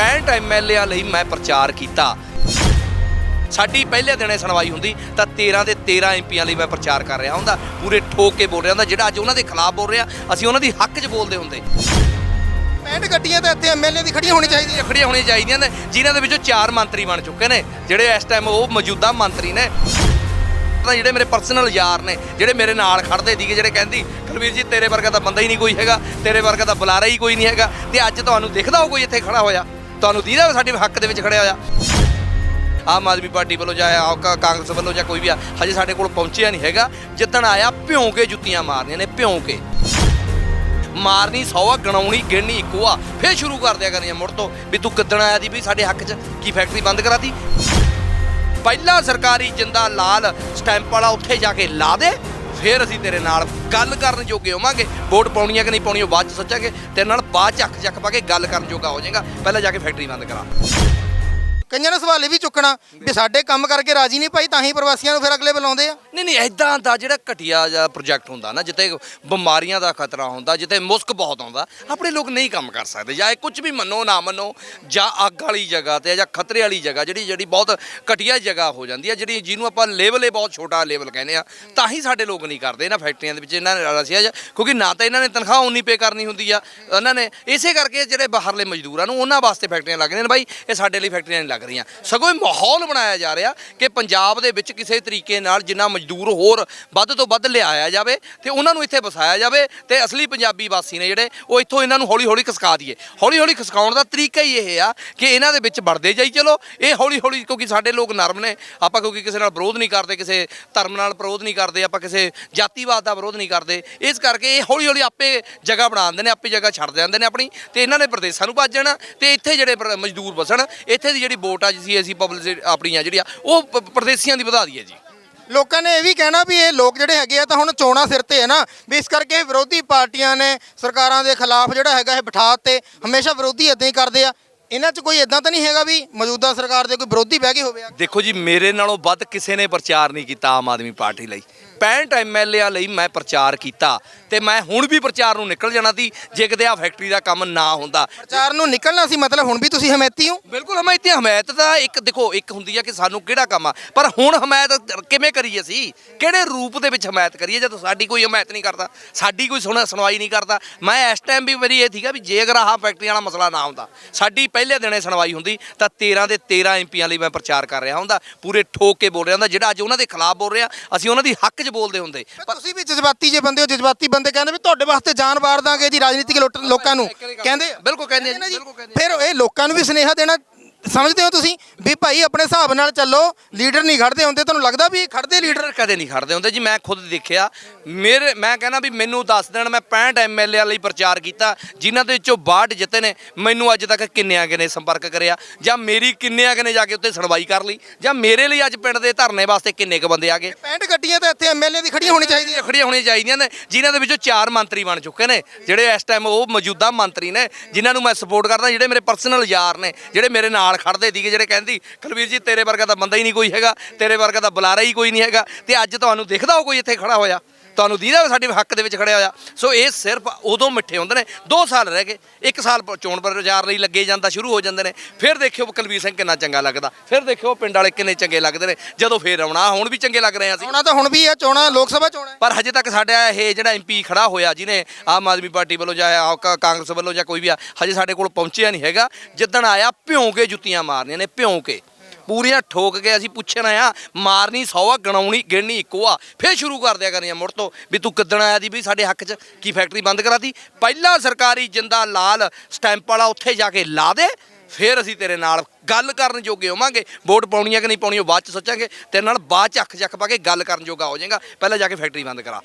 65 ਐਮਐਲਏਆਂ ਲਈ ਮੈਂ ਪ੍ਰਚਾਰ ਕੀਤਾ। ਸਾਡੀ ਪਹਿਲੇ ਦਿਨੇ ਸੁਣਵਾਈ ਹੁੰਦੀ ਤਾਂ 13 ਦੇ 13 ਐਮਪੀਆਂ ਲਈ ਮੈਂ ਪ੍ਰਚਾਰ ਕਰ ਰਿਹਾ ਹੁੰਦਾ। ਪੂਰੇ ਠੋਕ ਕੇ ਬੋਲ ਰਿਹਾ ਹੁੰਦਾ ਜਿਹੜਾ ਅੱਜ ਉਹਨਾਂ ਦੇ ਖਿਲਾਫ ਬੋਲ ਰਿਹਾ ਅਸੀਂ ਉਹਨਾਂ ਦੀ ਹੱਕ 'ਚ ਬੋਲਦੇ ਹੁੰਦੇ। 65 ਗੱਡੀਆਂ ਤਾਂ ਇੱਥੇ ਐਮਐਲਏ ਦੀ ਖੜੀਆਂ ਹੋਣੀ ਚਾਹੀਦੀਆਂ। ਖੜੀਆਂ ਹੋਣੀਆਂ ਚਾਹੀਦੀਆਂ ਨੇ ਜਿਨ੍ਹਾਂ ਦੇ ਵਿੱਚੋਂ ਚਾਰ ਮੰਤਰੀ ਬਣ ਚੁੱਕੇ ਨੇ ਜਿਹੜੇ ਇਸ ਟਾਈਮ ਉਹ ਮੌਜੂਦਾ ਮੰਤਰੀ ਨੇ। ਤਾਂ ਜਿਹੜੇ ਮੇਰੇ ਪਰਸਨਲ ਯਾਰ ਨੇ ਜਿਹੜੇ ਮੇਰੇ ਨਾਲ ਖੜਦੇ ਸੀਗੇ ਜਿਹੜੇ ਕਹਿੰਦੀ ਕੁਲਵੀਰ ਜੀ ਤੇਰੇ ਵਰਗਾ ਤਾਂ ਬੰਦਾ ਹੀ ਨਹੀਂ ਕੋਈ ਹੈਗਾ ਤੇਰੇ ਵਰਗਾ ਤਾਂ ਬੁਲਾਰਾ ਹੀ ਕੋਈ ਨਹੀਂ ਹੈਗਾ ਤੇ ਅੱਜ ਤੁਹਾਨੂੰ ਦਿਖਦਾ ਹੋ ਕੋਈ ਇੱਥੇ ਖੜਾ ਹੋਇਆ। ਤੁਹਾਨੂੰ ਦੀਦਾ ਸਾਡੇ ਹੱਕ ਦੇ ਵਿੱਚ ਖੜਿਆ ਹੋਇਆ। ਆਮ ਆਦਮੀ ਪਾਰਟੀ ਵੱਲੋਂ ਜਾਂ ਆਹ ਕਾਂਗਰਸ ਵੱਲੋਂ ਜਾਂ ਕੋਈ ਵੀ ਆ, ਹਜੇ ਸਾਡੇ ਕੋਲ ਪਹੁੰਚਿਆ ਨਹੀਂ ਹੈਗਾ। ਜਿੱਦਣ ਆਇਆ ਭਿਉਂ ਕੇ ਜੁੱਤੀਆਂ ਮਾਰਨੀਆਂ ਨੇ ਭਿਉਂ ਕੇ ਮਾਰਨੀ ਸੌ ਆ, ਗਣਾਉਣੀ, ਗਿਣਨੀ ਇੱਕੋ ਆ, ਫੇਰ ਸ਼ੁਰੂ ਕਰ ਦਿਆ ਕਰਨੀਆਂ ਮੁੜ ਤੋਂ। ਵੀ ਤੂੰ ਕਿੱਦਣ ਆਇਆ ਦੀ ਵੀ ਸਾਡੇ ਹੱਕ 'ਚ ਕੀ ਫੈਕਟਰੀ ਬੰਦ ਕਰਾਤੀ? ਪਹਿਲਾਂ ਸਰਕਾਰੀ ਜਿੰਦਾ ਲਾਲ ਸਟੈਂਪ ਵਾਲਾ ਉੱਥੇ ਜਾ ਕੇ ਲਾ ਦੇ ਫੇਰ ਅਸੀਂ ਤੇਰੇ ਨਾਲ ਗੱਲ ਕਰਨ ਜੋਗੇ ਹੋਵਾਂਗੇ। ਵੋਟ ਪਾਉਣੀ ਹੈ ਕਿ ਨਹੀਂ ਪਾਉਣੀ ਉਹ ਬਾਅਦ ਚ ਸੋਚਾਂਗੇ। ਤੇਰੇ ਨਾਲ ਬਾਅਦ ਚ ਅੱਖ ਚੱਕ ਪਾ ਕੇ ਗੱਲ ਕਰਨ ਜੋਗਾ ਹੋ ਜਾਏਗਾ। ਪਹਿਲਾਂ ਜਾ ਕੇ ਫੈਕਟਰੀ ਬੰਦ ਕਰਾ। ਕਈਆਂ ਨੇ, ਸਵਾਲ ਇਹ ਵੀ ਚੁੱਕਣਾ ਵੀ ਸਾਡੇ ਕੰਮ ਕਰਕੇ ਰਾਜੀ ਨਹੀਂ ਭਾਈ, ਤਾਂ ਹੀ ਪ੍ਰਵਾਸੀਆਂ ਨੂੰ ਫਿਰ ਅਗਲੇ ਬੁਲਾਉਂਦੇ ਆ। ਨਹੀਂ ਨਹੀਂ ਐਦਾਂ ਦਾ ਜਿਹੜਾ ਘਟੀਆ ਜਿਹਾ ਪ੍ਰੋਜੈਕਟ ਹੁੰਦਾ ਨਾ, ਜਿੱਥੇ ਬਿਮਾਰੀਆਂ ਦਾ ਖਤਰਾ ਹੁੰਦਾ, ਜਿੱਥੇ ਮੁਸਕ ਬਹੁਤ ਆਉਂਦਾ, ਆਪਣੇ ਲੋਕ ਨਹੀਂ ਕੰਮ ਕਰ ਸਕਦੇ। ਜਾਂ ਇਹ ਕੁਝ ਵੀ ਮੰਨੋ, ਨਾ ਮੰਨੋ, ਜਾਂ ਅੱਗ ਵਾਲੀ ਜਗ੍ਹਾ ਤੇ, ਜਾਂ ਖਤਰੇ ਵਾਲੀ ਜਗ੍ਹਾ, ਜਿਹੜੀ ਜਿਹੜੀ ਬਹੁਤ ਘਟੀਆ ਜਗ੍ਹਾ ਹੋ ਜਾਂਦੀ ਹੈ ਜਿਹੜੀ ਜਿਹਨੂੰ ਆਪਾਂ ਲੈਵਲ ਇਹ ਬਹੁਤ ਛੋਟਾ ਲੈਵਲ ਕਹਿੰਦੇ ਆ, ਤਾਂ ਹੀ ਸਾਡੇ ਲੋਕ ਨਹੀਂ ਕਰਦੇ ਇਹਨਾਂ ਫੈਕਟਰੀਆਂ ਦੇ ਵਿੱਚ, ਇਹਨਾਂ ਨੇ ਰਸਿਆ ਜਾਂ ਕਿਉਂਕਿ ਨਾ ਤਾਂ ਇਹਨਾਂ ਨੇ ਤਨਖਾਹ ਉਨੀ ਪੇ ਕਰਨੀ ਹੁੰਦੀ ਆ, ਇਹਨਾਂ ਨੇ ਇਸੇ ਕਰਕੇ ਜਿਹੜੇ ਬਾਹਰਲੇ ਮਜ਼ਦੂਰਾਂ ਨੂੰ ਉਹਨਾਂ ਵਾਸਤੇ ਫੈਕਟਰੀਆਂ ਲੱਗਦੀਆਂ ਨੇ ਬਾਈ ਇਹ ਸਾਡੇ ਲਈ ਫੈਕਟਰੀਆਂ ਨਹੀਂ ਲੱਗ ਰਹੀਆਂ। ਸਗੋਂ ਇਹ ਮਾਹੌਲ ਬਣਾਇਆ ਜਾ ਰਿਹਾ ਕਿ ਪੰਜਾਬ ਦੇ ਵਿੱਚ ਕਿਸੇ ਤਰੀਕੇ ਨਾਲ ਜਿੰਨਾ ਮਜ਼ਦੂਰ ਹੋਰ ਵੱਧ ਤੋਂ ਵੱਧ ਲਿਆਇਆ ਜਾਵੇ ਤੇ ਉਹਨਾਂ ਨੂੰ ਇੱਥੇ ਵਸਾਇਆ ਜਾਵੇ ਤੇ ਅਸਲੀ ਪੰਜਾਬੀ ਵਾਸੀ ਨੇ ਜਿਹੜੇ ਉਹ ਇੱਥੋਂ ਇਹਨਾਂ ਨੂੰ ਹੌਲੀ ਹੌਲੀ ਖਿਸਕਾ ਦਈਏ। ਹੌਲੀ ਹੌਲੀ ਖਿਸਕਾਉਣ ਦਾ ਤਰੀਕਾ ਹੀ ਇਹ ਆ ਕਿ ਇਹਨਾਂ ਦੇ ਵਿੱਚ ਵੜਦੇ ਜਾਈ ਚਲੋ। ਇਹ ਹੌਲੀ ਹੌਲੀ ਕਿਉਂਕਿ ਸਾਡੇ ਲੋਕ ਨਰਮ ਨੇ, ਆਪਾਂ ਕਿਉਂਕਿ ਕਿਸੇ ਨਾਲ ਵਿਰੋਧ ਨਹੀਂ ਕਰਦੇ, ਕਿਸੇ ਧਰਮ ਨਾਲ ਵਿਰੋਧ ਨਹੀਂ ਕਰਦੇ, ਆਪਾਂ ਕਿਸੇ ਜਾਤੀਵਾਦ ਦਾ ਵਿਰੋਧ ਨਹੀਂ ਕਰਦੇ। ਇਸ ਕਰਕੇ ਇਹ ਹੌਲੀ ਹੌਲੀ ਆਪੇ ਜਗ੍ਹਾ ਬਣਾ ਦਿੰਦੇ ਨੇ, ਆਪੇ ਜਗ੍ਹਾ ਛੱਡ ਜਾਂਦੇ ਨੇ ਆਪਣੀ ਤੇ ਇਹਨਾਂ ਨੇ ਪ੍ਰਦੇਸ਼ਾਂ ਨੂੰ ਭੱਜ ਜਾਣਾ ਤੇ ਇੱਥੇ ਜਿਹੜੇ ਮਜ਼ਦੂਰ ਵਸਣ, ਇੱਥੇ ਦੀ ਜਿਹੜੀ ਵੋਟ ਆ ਜੀ ਅਸੀਂ ਪਬਲਿਕ ਆਪਣੀਆਂ ਜਿਹੜੀਆਂ ਉਹ ਪ- ਪ੍ਰਦੇਸ਼ੀਆਂ ਦੀ ਵਧਾ ਦਈਏ ਜੀ। ਲੋਕਾਂ ਨੇ ਇਹ ਵੀ ਕਹਿਣਾ ਵੀ ਇਹ ਲੋਕ ਜਿਹੜੇ ਹੈਗੇ ਆ ਤਾਂ ਹੁਣ ਚੋਣਾਂ ਸਿਰ ਤੇ ਹੈ ਨਾ ਵੀ ਇਸ ਕਰਕੇ ਵਿਰੋਧੀ ਪਾਰਟੀਆਂ ਨੇ ਸਰਕਾਰਾਂ ਦੇ ਖਿਲਾਫ ਜਿਹੜਾ ਹੈਗਾ ਇਹ ਬਿਠਾ ਤੇ ਹਮੇਸ਼ਾ ਵਿਰੋਧੀ ਇਦਾਂ ਹੀ ਕਰਦੇ ਆ। ਇਹਨਾਂ 'ਚ ਕੋਈ ਇਦਾਂ ਤਾਂ ਨਹੀਂ ਹੈਗਾ ਵੀ ਮੌਜੂਦਾ ਸਰਕਾਰ ਦੇ ਕੋਈ ਵਿਰੋਧੀ ਬਹਿ ਗਏ ਹੋਵੇ ਆ ਦੇਖੋ ਜੀ ਮੇਰੇ ਨਾਲੋਂ ਵੱਧ ਕਿਸੇ ਨੇ ਪ੍ਰਚਾਰ ਨਹੀਂ ਕੀਤਾ ਆਮ ਆਦਮੀ ਪਾਰਟੀ ਲਈ। 65 ਐਮਐਲਏਆਂ ਲਈ ਮੈਂ ਪ੍ਰਚਾਰ ਕੀਤਾ ਤੇ ਮੈਂ ਹੁਣ ਵੀ ਪ੍ਰਚਾਰ ਨੂੰ ਨਿਕਲ ਜਾਣਾ ਸੀ ਜੇ ਕਿਤੇ ਆ ਫੈਕਟਰੀ ਦਾ ਕੰਮ ਨਾ ਹੁੰਦਾ। ਪ੍ਰਚਾਰ ਨੂੰ ਨਿਕਲਣਾ ਸੀ ਮਤਲਬ ਹੁਣ ਵੀ ਤੁਸੀਂ ਹਮੈਤੀ ਹੋ? ਬਿਲਕੁਲ ਹਮਾਇਤ ਤੇ ਹਮਾਇਤ ਦਾ ਇੱਕ ਦੇਖੋ ਇੱਕ ਹੁੰਦੀ ਆ ਕਿ ਸਾਨੂੰ ਕਿਹੜਾ ਕੰਮ ਆ। ਪਰ ਹੁਣ ਹਮਾਇਤ ਕਿਵੇਂ ਕਰੀਏ ਅਸੀਂ? ਕਿਹੜੇ ਰੂਪ ਦੇ ਵਿੱਚ ਹਮਾਇਤ ਕਰੀਏ ਜਦੋਂ ਸਾਡੀ ਕੋਈ ਹਮਾਇਤ ਨਹੀਂ ਕਰਦਾ ਸਾਡੀ ਕੋਈ ਸੁਣ ਸੁਣਵਾਈ ਨਹੀਂ ਕਰਦਾ? ਮੈਂ ਇਸ ਟਾਈਮ ਵੀ ਮੇਰੀ ਇਹ ਸੀਗਾ ਵੀ ਜੇ ਅਗਰ ਆਹ ਫੈਕਟਰੀ ਵਾਲਾ ਮਸਲਾ ਨਾ ਹੁੰਦਾ ਸਾਡੀ ਪਹਿਲੇ ਦਿਨੇ ਸੁਣਵਾਈ ਹੁੰਦੀ ਤਾਂ 13 ਦੇ 13 ਐਮਪੀਆਂ ਲਈ ਮੈਂ ਪ੍ਰਚਾਰ ਕਰ ਰਿਹਾ ਹੁੰਦਾ। ਪੂਰੇ ਠੋਕ ਕੇ ਬੋਲ ਰਿਹਾ ਹੁੰਦਾ ਜਿਹੜਾ ਅੱਜ ਉਹਨਾਂ ਦੇ ਖਿਲਾਫ ਬੋਲ ਰਿਹਾ ਅਸੀਂ ਉਹਨਾਂ ਦੀ ਹੱਕ 'ਚ ਬੋਲਦੇ ਹੁੰਦੇ ਪਰ ਤੁਸੀਂ ਵੀ ਜਜ਼ਬਾਤੀ ਜੇ ਬੰਦੇ ਹੋ ਜਜ਼ਬਾਤੀ ਬੰਦੇ ਕਹਿੰਦੇ ਵੀ ਤੁਹਾਡੇ ਵਾਸਤੇ ਜਾਨ ਵਾਰ ਦਾਂਗੇ ਜੀ ਰਾਜਨੀਤਿਕ ਲੋਕਾਂ ਨੂੰ ਕਹਿੰਦੇ ਬਿਲਕੁਲ ਕਹਿੰਦੇ ਜੀ। ਫਿਰ ਇਹ ਲੋਕਾਂ ਨੂੰ ਵੀ ਸੁਨੇਹਾ ਦੇਣਾ ਸਮਝਦੇ ਹੋ ਤੁਸੀਂ? ਵੀ ਭਾਈ ਆਪਣੇ ਹਿਸਾਬ ਨਾਲ ਚੱਲੋ ਲੀਡਰ ਨਹੀਂ ਖੜਦੇ ਹੁੰਦੇ ਤੁਹਾਨੂੰ ਲੱਗਦਾ ਵੀ ਖੜਦੇ ਲੀਡਰ? ਕਦੇ ਨਹੀਂ ਖੜਦੇ ਹੁੰਦੇ ਜੀ ਮੈਂ ਖੁਦ ਦੇਖਿਆ। ਮੇਰੇ ਮੈਂ ਕਹਿੰਦਾ ਵੀ ਮੈਨੂੰ ਦੱਸ ਦੇਣ ਮੈਂ 65 ਐਮਐਲਏ ਲਈ ਪ੍ਰਚਾਰ ਕੀਤਾ ਜਿਨ੍ਹਾਂ ਦੇ ਵਿੱਚੋਂ 62 ਜਿੱਤੇ ਨੇ ਮੈਨੂੰ ਅੱਜ ਤੱਕ ਕਿੰਨਿਆਂ ਕੁ ਨੇ ਸੰਪਰਕ ਕਰਿਆ ਜਾਂ ਮੇਰੀ ਕਿੰਨਿਆਂ ਕੁ ਨੇ ਜਾ ਕੇ ਉੱਤੇ ਸੁਣਵਾਈ ਕਰ ਲਈ ਜਾਂ ਮੇਰੇ ਲਈ ਅੱਜ ਪਿੰਡ ਦੇ ਧਰਨੇ ਵਾਸਤੇ ਕਿੰਨੇ ਕੁ ਬੰਦੇ ਆ ਗਏ। 65 ਗੱਡੀਆਂ ਤਾਂ ਇੱਥੇ ਐਮਐਲਏ ਦੀ ਖੜੀਆਂ ਹੋਣੀ ਚਾਹੀਦੀਆਂ। ਖੜੀਆਂ ਹੋਣੀਆਂ ਚਾਹੀਦੀਆਂ ਨੇ ਜਿਨ੍ਹਾਂ ਦੇ ਵਿੱਚੋਂ ਚਾਰ ਮੰਤਰੀ ਬਣ ਚੁੱਕੇ ਨੇ ਜਿਹੜੇ ਇਸ ਟਾਈਮ ਉਹ ਮੌਜੂਦਾ ਮੰਤਰੀ ਨੇ ਜਿਨ੍ਹਾਂ ਨੂੰ ਮੈਂ ਸਪੋਰਟ ਕਰਦਾ ਜਿਹੜੇ ਮੇਰੇ ਪਰਸਨਲ ਯਾਰ ਨੇ ਜਿਹੜੇ ਮੇਰੇ ਨਾਲ ਨਾਲ ਖੜਦੇ ਸੀਗੇ ਜਿਹੜੇ ਕਹਿੰਦੀ, ਕੁਲਵੀਰ ਜੀ, ਤੇਰੇ ਵਰਗਾ ਤਾਂ ਬੰਦਾ ਹੀ ਨਹੀਂ ਕੋਈ ਹੈਗਾ, ਤੇਰੇ ਵਰਗਾ ਤਾਂ ਬੁਲਾਰਾ ਹੀ ਕੋਈ ਨਹੀਂ ਹੈਗਾ, ਤੇ ਅੱਜ ਤੁਹਾਨੂੰ ਦਿਖਦਾ ਹੋ ਕੋਈ ਇੱਥੇ ਖੜਾ ਹੋਇਆ? ਤੁਹਾਨੂੰ ਦੀਦਾ ਸਾਡੇ ਹੱਕ ਦੇ ਵਿੱਚ ਖੜਿਆ ਹੋਇਆ। ਸੋ ਇਹ ਸਿਰਫ ਉਦੋਂ ਮਿੱਠੇ ਹੁੰਦੇ ਨੇ 2 ਸਾਲ ਰਹਿ ਗਏ 1 ਸਾਲ ਚੋਣ ਪ੍ਰਚਾਰ ਲਈ ਲੱਗੇ ਜਾਂਦਾ ਸ਼ੁਰੂ ਹੋ ਜਾਂਦੇ ਨੇ। ਫਿਰ ਦੇਖਿਓ ਕੁਲਵੀਰ ਸਿੰਘ ਕਿੰਨਾ ਚੰਗਾ ਲੱਗਦਾ। ਫਿਰ ਦੇਖਿਓ ਪਿੰਡ ਵਾਲੇ ਕਿੰਨੇ ਚੰਗੇ ਲੱਗਦੇ ਨੇ। ਜਦੋਂ ਫੇਰ ਆਉਣਾ ਹੁਣ ਵੀ ਚੰਗੇ ਲੱਗ ਰਹੇ ਆ ਅਸੀਂ। ਚੋਣਾਂ ਤਾਂ ਹੁਣ ਵੀ ਆ ਚੋਣਾਂ ਲੋਕ ਸਭਾ ਚੋਣਾਂ ਪਰ ਹਜੇ ਤੱਕ ਸਾਡਾ ਇਹ ਜਿਹੜਾ ਐਮਪੀ ਖੜਾ ਹੋਇਆ ਜਿਹਨੇ ਆਮ ਆਦਮੀ ਪਾਰਟੀ ਵੱਲੋਂ ਜਾਂ ਕਾਂਗਰਸ ਵੱਲੋਂ ਜਾਂ ਕੋਈ ਵੀ ਆ ਹਜੇ ਸਾਡੇ ਕੋਲ ਪਹੁੰਚਿਆ ਨਹੀਂ ਹੈਗਾ। ਜਿੱਦਣ ਆਇਆ ਭਿਉਂ ਕੇ ਜੁੱਤੀਆਂ ਮਾਰਨੀਆਂ ਨੇ ਭਿਉਂ ਕੇ। ਪੂਰੀਆਂ ਠੋਕ ਕੇ ਅਸੀਂ ਪੁੱਛਣਾ ਆ ਮਾਰਨੀ ਸੌ ਆ ਗਣਾਉਣੀ, ਗਿਣਨੀ ਇੱਕੋ ਆ ਫੇਰ ਸ਼ੁਰੂ ਕਰ ਦਿਆ ਕਰਨੀਆਂ ਮੁੜ ਤੋਂ ਵੀ ਤੂੰ ਕਿੱਦਣ ਆਇਆ ਦੀ ਵੀ ਸਾਡੇ ਹੱਕ 'ਚ ਕੀ ਫੈਕਟਰੀ ਬੰਦ ਕਰਾਤੀ? ਪਹਿਲਾਂ ਸਰਕਾਰੀ ਜਿੰਦਾ ਲਾਲ ਸਟੈਂਪ ਵਾਲਾ ਉੱਥੇ ਜਾ ਕੇ ਲਾ ਦੇ, ਫਿਰ ਅਸੀਂ ਤੇਰੇ ਨਾਲ ਗੱਲ ਕਰਨ ਜੋਗੇ ਹੋਵਾਂਗੇ। ਵੋਟ ਪਾਉਣੀ ਹੈ ਕਿ ਨਹੀਂ ਪਾਉਣੀ ਉਹ ਬਾਅਦ ਚ ਸੋਚਾਂਗੇ। ਤੇਰੇ ਨਾਲ ਬਾਅਦ ਚ ਅੱਖ ਚੱਕ ਪਾ ਕੇ ਗੱਲ ਕਰਨ ਜੋਗਾ ਹੋ ਜਾਏਗਾ। ਪਹਿਲਾਂ ਜਾ ਕੇ ਫੈਕਟਰੀ ਬੰਦ ਕਰਾ।